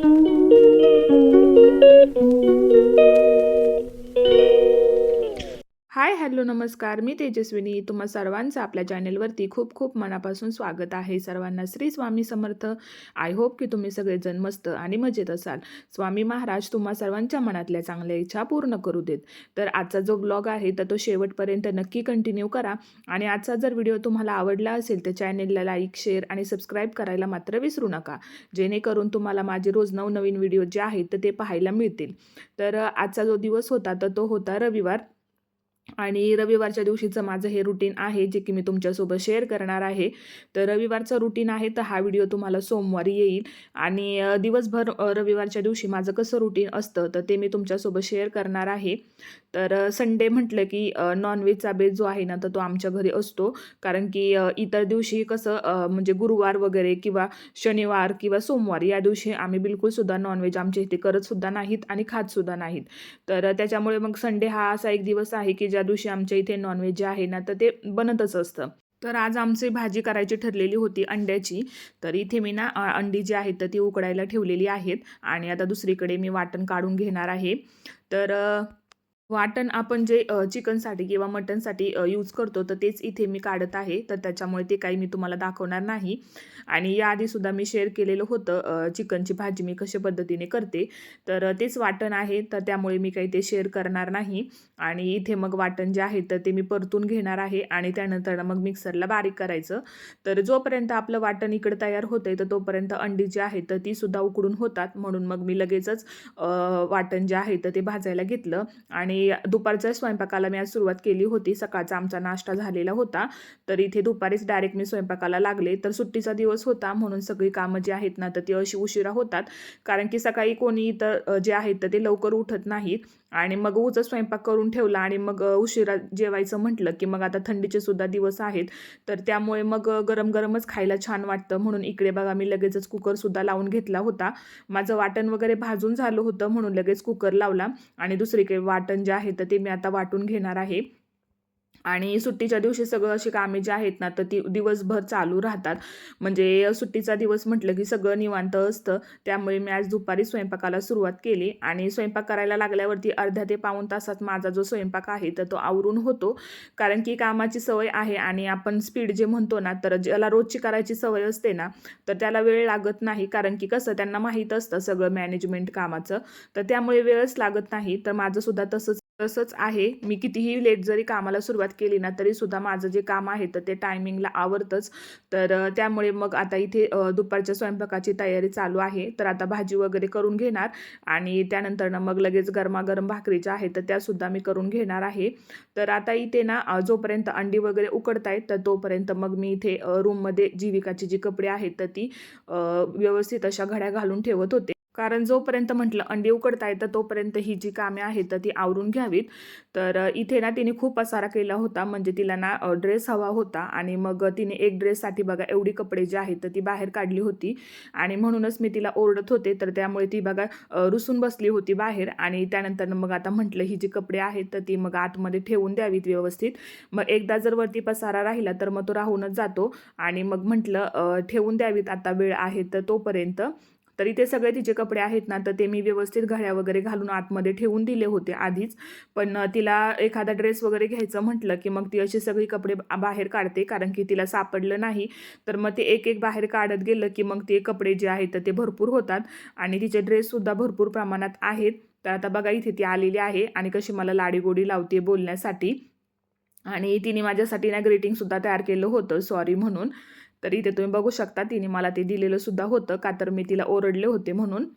Thank you. Hi hello नमस्कार. मी तेजस्विनी. तुम्हा सर्वांचं आपल्या चॅनेलवरती खूप खूप मनापासून स्वागत आहे. सर्वांना श्री स्वामी समर्थ. आय होप की तुम्ही सगळेजण मस्त आणि मजेत असाल. स्वामी महाराज तुम्हा सर्वांच्या मनातल्या चांगल्या इच्छा पूर्ण करू देत. तर आजचा जो ब्लॉग आहे तर तो शेवटपर्यंत नक्की कंटिन्यू करा. आणि आजचा जर व्हिडिओ तुम्हाला आवडला असेल तर चॅनेलला लाईक शेअर आणि सबस्क्राईब करायला मात्र विसरू नका. जेणेकरून तुम्हाला माझे रोज नवनवीन व्हिडिओ जे आहेत तर ते पाहायला मिळतील. तर आजचा जो दिवस होता तर तो होता रविवार. आणि रविवारच्या दिवशीचं माझं हे रुटीन आहे जे की मी तुमच्यासोबत शेअर करणार आहे. तर रविवारचं रुटीन आहे तर हा व्हिडिओ तुम्हाला सोमवारी येईल. आणि दिवसभर रविवारच्या दिवशी माझं कसं रुटीन असतं तर ते मी तुमच्यासोबत शेअर करणार आहे. तर संडे म्हटलं की नॉनव्हेजचा बेस जो आहे ना तर तो आमच्या घरी असतो. कारण की इतर दिवशी कसं म्हणजे गुरुवार वगैरे किंवा शनिवार किंवा सोमवार या दिवशी आम्ही बिलकुलसुद्धा नॉनव्हेज आमच्या इथे करतसुद्धा नाहीत आणि खातसुद्धा नाहीत. तर त्याच्यामुळे मग संडे हा असा एक दिवस आहे की ज्या दिवशी आमच्या इथे नॉनव्हेज जे आहे ना तर ते बनतच असतं. तर आज आमची भाजी करायची ठरलेली होती अंड्याची. तर इथे मी ना अंडी जी आहेत तर ती उकडायला ठेवलेली आहेत. आणि आता दुसरीकडे मी वाटण काढून घेणार आहे. तर वाटण आपण जे चिकनसाठी किंवा मटनसाठी यूज करतो तर तेच इथे मी काढत आहे. तर त्याच्यामुळे ते काही मी तुम्हाला दाखवणार नाही. आणि याआधीसुद्धा मी शेअर केलेलं होतं चिकनची भाजी मी कशा पद्धतीने करते. तर तेच वाटण आहे तर त्यामुळे मी काही ते शेअर करणार नाही. आणि इथे मग वाटण जे आहे तर ते मी परतून घेणार आहे. आणि त्यानंतर मग मिक्सरला बारीक करायचं. तर जोपर्यंत आपलं वाटण इकडं तयार होतं तर तोपर्यंत अंडी जी आहेत तर ती सुद्धा उकडून होतात. म्हणून मग मी लगेचच वाटण जे आहे तर ते भाजायला घेतलं. आणि दुपारच्या स्वयंपाकाला मी आज सुरुवात केली होती. सकाळचा आमचा नाश्ता झालेला होता. तर इथे दुपारीच डायरेक्ट मी स्वयंपाकाला लागले. तर सुट्टीचा दिवस होता. म्हणून सगळी कामं जी आहेत ना तर ती अशी उशिरा होतात. कारण की सकाळी कोणी इतर जे आहेत तर ते लवकर उठत नाहीत. आणि मग उच स्वयंपाक करून ठेवला आणि मग उशिरा जेवायचं म्हटलं की मग आता थंडीचे सुद्धा दिवस आहेत. तर त्यामुळे मग गरम गरमच खायला छान वाटतं. म्हणून इकडे बघा मी लगेचच कुकरसुद्धा लावून घेतला होता. माझं वाटण वगैरे भाजून झालं होतं म्हणून लगेच कुकर लावला. आणि दुसरीकडे वाटण जे आहे तर ते मी आता वाटून घेणार आहे. आणि सुट्टीच्या दिवशी सगळं अशी कामे जी आहेत ना तर ती दिवसभर चालू राहतात. म्हणजे सुट्टीचा दिवस म्हटलं की सगळं निवांत असतं. त्यामुळे मी आज दुपारी स्वयंपाकाला सुरुवात केली आणि स्वयंपाक करायला लागल्यावरती अर्ध्या ते पाऊण तासात माझा जो स्वयंपाक आहे तर तो आवरून होतो. कारण की कामाची सवय आहे आणि आपण स्पीड जे म्हणतो ना तर ज्याला रोजची करायची सवय असते ना तर त्याला वेळ लागत नाही. कारण की कसं त्यांना माहीत असतं सगळं मॅनेजमेंट कामाचं. तर त्यामुळे वेळच लागत नाही. तर माझंसुद्धा तसंच तसंच आहे. मी कितीही लेट जरी कामाला सुरुवात केली ना तरीसुद्धा माझं जे काम आहे तर ते टायमिंगला आवडतंच. तर त्यामुळे मग आता इथे दुपारच्या स्वयंपाकाची तयारी चालू आहे. तर आता भाजी वगैरे करून घेणार आणि त्यानंतर ना मग लगेच गरमागरम भाकरीच्या आहेत तर त्यासुद्धा मी करून घेणार आहे. तर आता इथे ना जोपर्यंत अंडी वगैरे उकडत आहेत तर तोपर्यंत मग मी इथे रूममध्ये जीविकाची जी कपडे आहेत तर ती व्यवस्थित अशा घड्या घालून ठेवत होते. कारण जोपर्यंत म्हटलं अंडी उकडता येतं तोपर्यंत ही जी कामे आहेत तर ती आवरून घ्यावीत. तर इथे ना तिने खूप पसारा केला होता. म्हणजे तिला ना ड्रेस हवा होता. आणि मग तिने एक ड्रेससाठी बघा एवढी कपडे जी आहेत तर ती बाहेर काढली होती. आणि म्हणूनच मी तिला ओरडत होते. तर त्यामुळे ती बघा रुसून बसली होती बाहेर. आणि त्यानंतर मग आता म्हटलं ही जी कपडे आहेत तर ती मग आतमध्ये ठेवून द्यावीत व्यवस्थित. मग एकदा जर वरती पसारा राहिला तर मग तो राहूनच जातो. आणि मग म्हटलं ठेवून द्यावीत. आता वेळ आहे तर तोपर्यंत तरी ते सगळे तिचे कपडे आहेत ना तर ते मी व्यवस्थित घड्या वगैरे घालून आतमध्ये ठेवून दिले होते आधीच. पण तिला एखादा ड्रेस वगैरे घ्यायचं म्हटलं की मग ती अशी सगळी कपडे बाहेर काढते कारण की तिला सापडलं नाही. तर मग ते एक एक बाहेर काढत गेलं की मग ते कपडे जे आहेत तर ते भरपूर होतात आणि तिचे ड्रेससुद्धा भरपूर प्रमाणात आहेत. तर आता बघा इथे ती आलेली आहे आणि कशी मला लाडीगोडी लावते बोलण्यासाठी. आणि तिने माझ्यासाठी ना ग्रीटिंगसुद्धा तयार केलं होतं सॉरी म्हणून. तर इथे तुम्ही बघू शकता तिने मला ते दिलेलं सुद्धा होतं का तर मी तिला ओरडले होते म्हणून.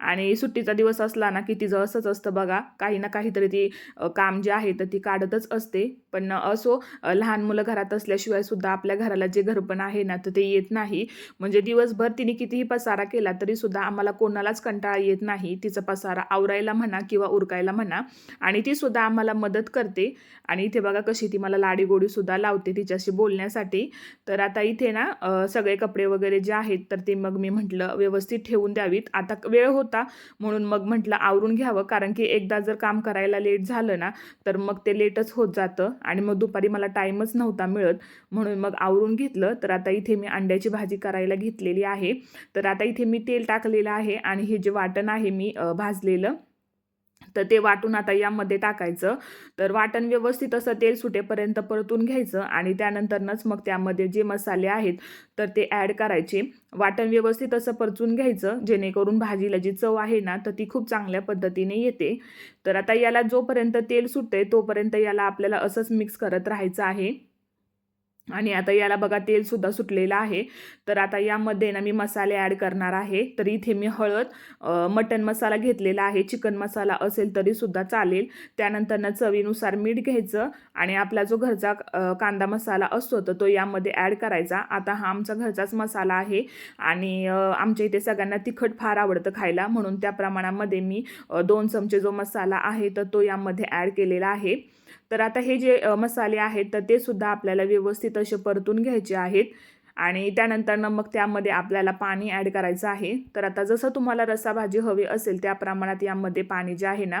आणि सुट्टीचा दिवस असला ना की तिचं असंच असतं बघा काही ना काहीतरी ती काम जे आहे तर ती काढतच असते. पण असो लहान मुलं घरात असल्याशिवाय सुद्धा आपल्या घराला जे घरपण आहे ना तर ते येत नाही. म्हणजे दिवसभर तिने कितीही पसारा केला तरी सुद्धा आम्हाला कोणालाच कंटाळा येत नाही. तिचा पसारा आवरायला म्हणा किंवा उरकायला म्हणा. आणि ती सुद्धा आम्हाला मदत करते. आणि इथे बघा कशी ती मला लाडीगोडी सुद्धा लावते तिच्याशी बोलण्यासाठी. तर आता इथे ना सगळे कपडे वगैरे जे आहेत तर ते मग मी म्हटलं व्यवस्थित ठेवून द्यावीत. आता वेळ होत होता. म्हणून मग म्हटलं आवरून घ्यावं. कारण की एकदा जर काम करायला लेट झालं ना तर मग ते लेटच होत जातं. आणि मग दुपारी मला टाईमच नव्हता मिळत. म्हणून मग आवरून घेतलं. तर आता इथे मी अंड्याची भाजी करायला घेतलेली आहे. तर आता इथे मी तेल टाकलेलं आहे. आणि हे जे वाटण आहे मी भाजलेलं. तर ते वाटून आता यामध्ये टाकायचं. तर वाटण व्यवस्थित असं तेल सुटेपर्यंत परतून घ्यायचं आणि त्यानंतरनंच मग त्यामध्ये जे मसाले आहेत तर ते ॲड करायचे. वाटण व्यवस्थित असं परतून घ्यायचं जेणेकरून भाजीला जी चव आहे ना तर ती खूप चांगल्या पद्धतीने येते. तर आता याला जोपर्यंत तेल सुटते तोपर्यंत याला आपल्याला असंच मिक्स करत राहायचं आहे. आणि आता याला बघा तेलसुद्धा सुटलेलं आहे. तर आता यामध्ये ना मी मसाले ॲड करणार आहे. तर इथे मी हळद मटन मसाला घेतलेला आहे. चिकन मसाला असेल तरीसुद्धा चालेल. त्यानंतर ना चवीनुसार मीठ घ्यायचं आणि आपला जो घरचा कांदा मसाला असतो तर तो यामध्ये ॲड करायचा. आता हा आमचा घरचाच मसाला आहे आणि आमच्या इथे सगळ्यांना तिखट फार आवडतं खायला. म्हणून त्या प्रमाणामध्ये मी दोन चमचे जो मसाला आहे तर तो यामध्ये ॲड केलेला आहे. तर आता हे जे मसाले आहेत तर ते सुद्धा आपल्याला व्यवस्थित असे परतून घ्यायचे आहेत. आणि त्यानंतरनं मग त्यामध्ये आपल्याला पाणी ॲड करायचं आहे. तर आता जसं तुम्हाला रसा भाजी हवी असेल त्या प्रमाणात यामध्ये पाणी जे आहे ना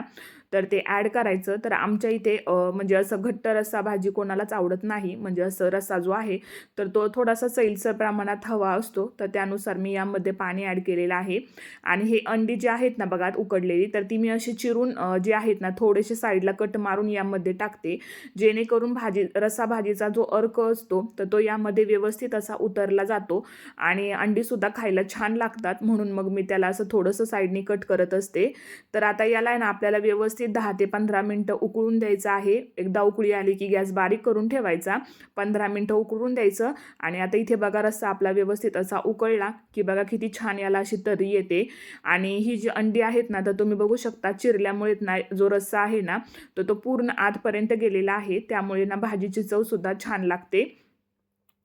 तर ते ॲड करायचं. तर आमच्या इथे म्हणजे असं घट्ट रस्सा भाजी कोणालाच आवडत नाही. म्हणजे असं रस्सा जो आहे तर तो थोडासा सैलसर प्रमाणात हवा असतो. तर त्यानुसार मी यामध्ये पाणी ॲड केलेलं आहे. आणि हे अंडी जे आहेत ना बघा उकडलेली तर ती मी अशी चिरून जे आहेत ना थोडेसे साईडला कट मारून यामध्ये टाकते. जेणेकरून भाजी रस्सा भाजीचा जो अर्क असतो तर तो यामध्ये व्यवस्थित असा उतरला जातो. आणि अंडीसुद्धा खायला छान लागतात. म्हणून मग मी त्याला असं थोडंसं साईडनी कट करत असते. तर आता याला आहे ना आपल्याला व्यवस्थित दहा ते पंधरा मिनटं उकळून द्यायचं आहे. एकदा उकळी आली की गॅस बारीक करून ठेवायचा. पंधरा मिनटं उकळून द्यायचं आणि आता इथे बघा रस्सा आपला व्यवस्थित असा उकळला की बघा किती छान याला अशी तरी येते. आणि ही जी अंडी आहेत ना तर तुम्ही बघू शकता चिरल्यामुळे ना जो रस्सा आहे ना तर तो पूर्ण आतपर्यंत गेलेला आहे. त्यामुळे ना भाजीची चवसुद्धा छान लागते.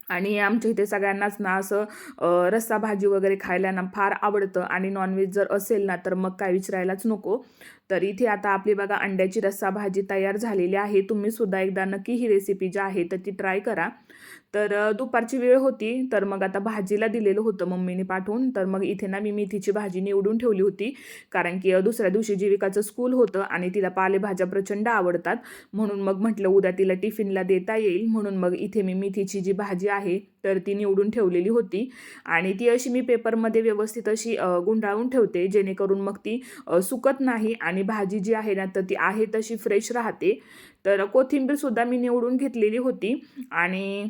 आणि आमच्या इथे सगळ्यांनाच ना असं रस्सा भाजी वगैरे खायला ना फार आवडतं आणि नॉनव्हेज जर असेल ना तर मग काय विचारायलाच नको. तर इथे आता आपली बघा अंड्याची रस्सा भाजी तयार झालेली आहे. तुम्ही सुद्धा एकदा नक्की ही रेसिपी जी आहे तर ती ट्राय करा. तर दुपारची वेळ होती. तर मग आता भाजीला दिलेलं होतं मम्मीने पाठवून. तर मग इथे ना मी मेथीची भाजी निवडून ठेवली होती. कारण की दुसऱ्या दिवशी जीविकाचं स्कूल होतं आणि तिला पालेभाज्या प्रचंड आवडतात. म्हणून मग म्हटलं उद्या तिला टिफिनला देता येईल. म्हणून मग इथे मी मेथीची जी भाजी आहे तर ती निवडून ठेवलेली होती. आणि ती अशी मी पेपरमध्ये व्यवस्थित अशी गुंडाळून ठेवते. जेणेकरून मग ती सुकत नाही आणि भाजी जी आहे ना तर ती आहे तशी फ्रेश राहते. तर कोथिंबीरसुद्धा मी निवडून घेतलेली होती. आणि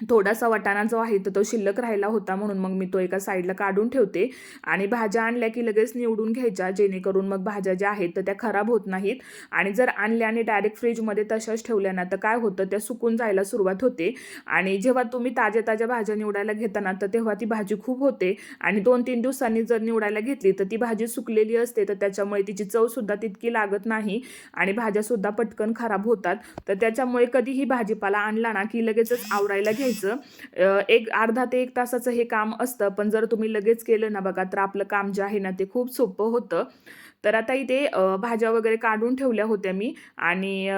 थोडासा वाटाणा जो आहे तर तो शिल्लक राहिला होता म्हणून मग मी तो एका साईडला काढून ठेवते. आणि भाज्या आणल्या की लगेच निवडून घ्यायच्या जेणेकरून मग भाज्या ज्या आहेत तर त्या खराब होत नाहीत. आणि जर आणल्या आणि डायरेक्ट फ्रीजमध्ये तशाच ठेवल्या ना तर काय होतं? त्या सुकून जायला सुरुवात होते. आणि जेव्हा तुम्ही ताज्या ताज्या भाज्या निवडायला घेताना तर तेव्हा ती भाजी खूप होते. आणि दोन तीन दिवसांनी जर निवडायला घेतली तर ती भाजी सुकलेली असते. तर त्याच्यामुळे तिची चवसुद्धा तितकी लागत नाही. आणि भाज्यासुद्धा पटकन खराब होतात. तर त्याच्यामुळे कधीही भाजीपाला आणला ना की लगेचच आवरायला घ्यायचं एक अर्धा ते एक तासाचं हे काम असतं पण जर तुम्ही लगेच केलं ना बघा तर आपलं काम जे आहे ना ते खूप सोपं होतं. तर आता इथे भाज्या वगैरे काढून ठेवल्या होत्या मी आणि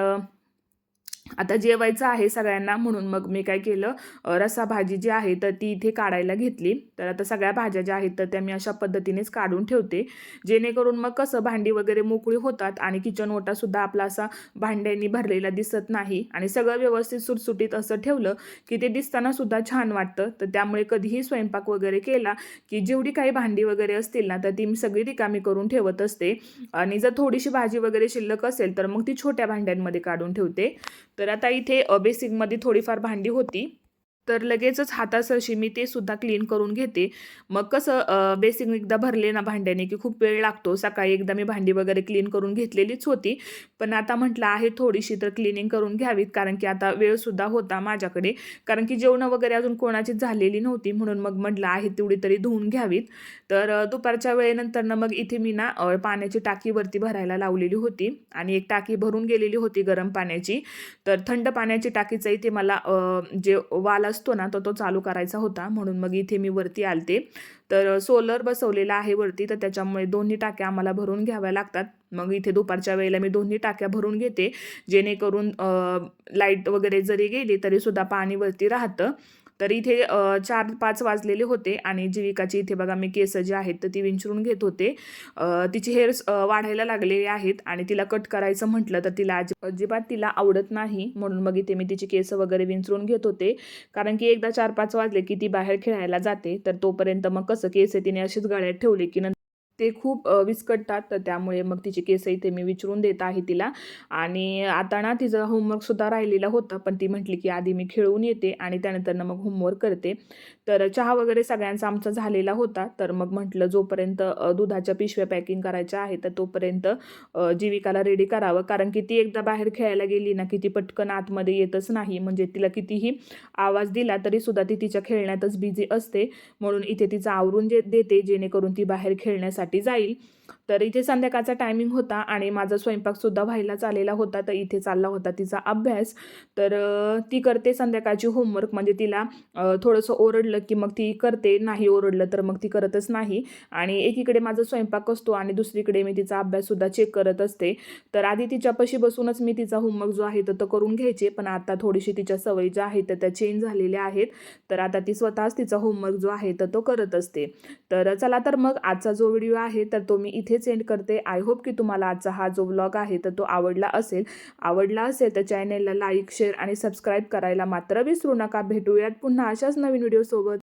आता जेवायचं आहे सगळ्यांना म्हणून मग मी काय केलं रसा भाजी जी आहे तर ती इथे काढायला घेतली. तर आता सगळ्या भाज्या ज्या आहेत तर त्या मी अशा पद्धतीनेच काढून ठेवते. जेणेकरून मग कसं भांडी वगैरे मोकळी होतात आणि किचन ओटासुद्धा आपला असा भांड्यांनी भरलेला दिसत नाही. आणि सगळं व्यवस्थित सुटसुटीत असं ठेवलं की ते दिसताना सुद्धा छान वाटतं. तर त्यामुळे कधीही स्वयंपाक वगैरे केला की जेवढी काही भांडी वगैरे असतील ना तर ती मी सगळी रिकामी करून ठेवत असते. आणि जर थोडीशी भाजी वगैरे शिल्लक असेल तर मग ती छोट्या भांड्यांमध्ये काढून ठेवते. तर आता इथे अ, बेसिकमध्ये थोडीफार भांडी होती. तर लगेचच हातासरशी मी ते सुद्धा क्लीन करून घेते. मग कसं बेसिन बेसिक एकदा भरले ना भांड्याने की खूप वेळ लागतो. सकाळी एकदा मी भांडी वगैरे क्लीन करून घेतलेलीच होती. पण आता म्हटलं आहे थोडीशी तर क्लिनिंग करून घ्यावीत कारण की आता वेळसुद्धा होता माझ्याकडे. कारण की जेवणं वगैरे अजून कोणाचीच झालेली नव्हती म्हणून मग म्हटलं आहे तेवढी तरी धुवून घ्यावीत. तर दुपारच्या वेळेनंतर ना मग इथे मी ना पाण्याची टाकी वरती भरायला लावलेली होती. आणि एक टाकी भरून गेलेली होती गरम पाण्याची. तर थंड पाण्याची टाकीचा इथे मला जे वाल असतो ना तर तो चालू करायचा होता. म्हणून मग इथे मी वरती आलते. तर सोलर बसवलेला आहे वरती. तर त्याच्यामुळे दोन्ही टाक्या आम्हाला भरून घ्याव्या लागतात. मग इथे दुपारच्या वेळेला मी दोन्ही टाक्या भरून घेते. जेणेकरून लाइट वगैरे जरी गेली तरीसुद्धा पाणी वरती राहतं. तर इथे चार पाच वाजलेले होते आणि जीविकाची इथे बघा मी केस जे आहेत तर ती विंचरून घेत होते. तिचे हेअर्स वाढायला लागलेले आहेत आणि तिला कट करायचं म्हटलं तर तिला अजि- अजिबात तिला आवडत नाही. म्हणून मग इथे मी तिची केस वगैरे विंचरून घेत होते. कारण की एकदा चार पाच वाजले की ती बाहेर खेळायला जाते. तर तोपर्यंत मग कसं केस तिने अशीच गळ्यात ठेवले की नंतर ते खूप विस्कटतात. तर त्यामुळे मग तिचे केस इथे मी विचारून देत आहे तिला. आणि आता ना तिचं होमवर्कसुद्धा राहिलेला होता पण ती म्हटली की आधी मी खेळून येते आणि त्यानंतर मग होमवर्क करते. तर चहा वगैरे सगळ्यांचा आमचा झालेला होता. तर मग म्हटलं जोपर्यंत दुधाच्या पिशव्या पॅकिंग करायच्या आहे तर तोपर्यंत जीविकाला रेडी करावं. कारण की ती एकदा बाहेर खेळायला गेली ना की ती पटकन आतमध्ये येतच नाही. म्हणजे तिला कितीही आवाज दिला तरी सुद्धा ती तिच्या खेळण्यातच बिझी असते. म्हणून इथे तिचं आवरून जे देते जेणेकरून ती बाहेर खेळण्यासाठी जाईल. तर इथे संध्याकाळचा टायमिंग होता आणि माझा स्वयंपाकसुद्धा व्हायलाच आलेला होता. तर इथे चालला होता तिचा अभ्यास. तर ती करते संध्याकाळची होमवर्क म्हणजे तिला थोडंसं ओरडलं की मग ती करते. नाही ओरडलं तर मग ती करतच नाही. आणि एकीकडे माझा स्वयंपाक असतो आणि दुसरीकडे मी तिचा अभ्याससुद्धा चेक करत असते. तर आधी तिच्यापाशी बसूनच मी तिचा होमवर्क जो आहे तर तो करून घ्यायचे. पण आता थोडीशी तिच्या सवयी ज्या आहेत तर त्या चेंज झालेल्या आहेत. तर आता ती स्वतःच तिचा होमवर्क जो आहे तर तो करत असते. तर चला तर मग आजचा जो व्हिडिओ आहे तर तो मी इथेच एंड करते. आय होप की तुम्हाला आजचा हा जो व्लॉग आहे तर तो आवडला असेल. आवडला असेल तर चॅनेलला लाईक शेअर आणि सबस्क्राईब करायला मात्र विसरू नका. भेटूयात पुन्हा अशाच नवीन व्हिडिओसोबत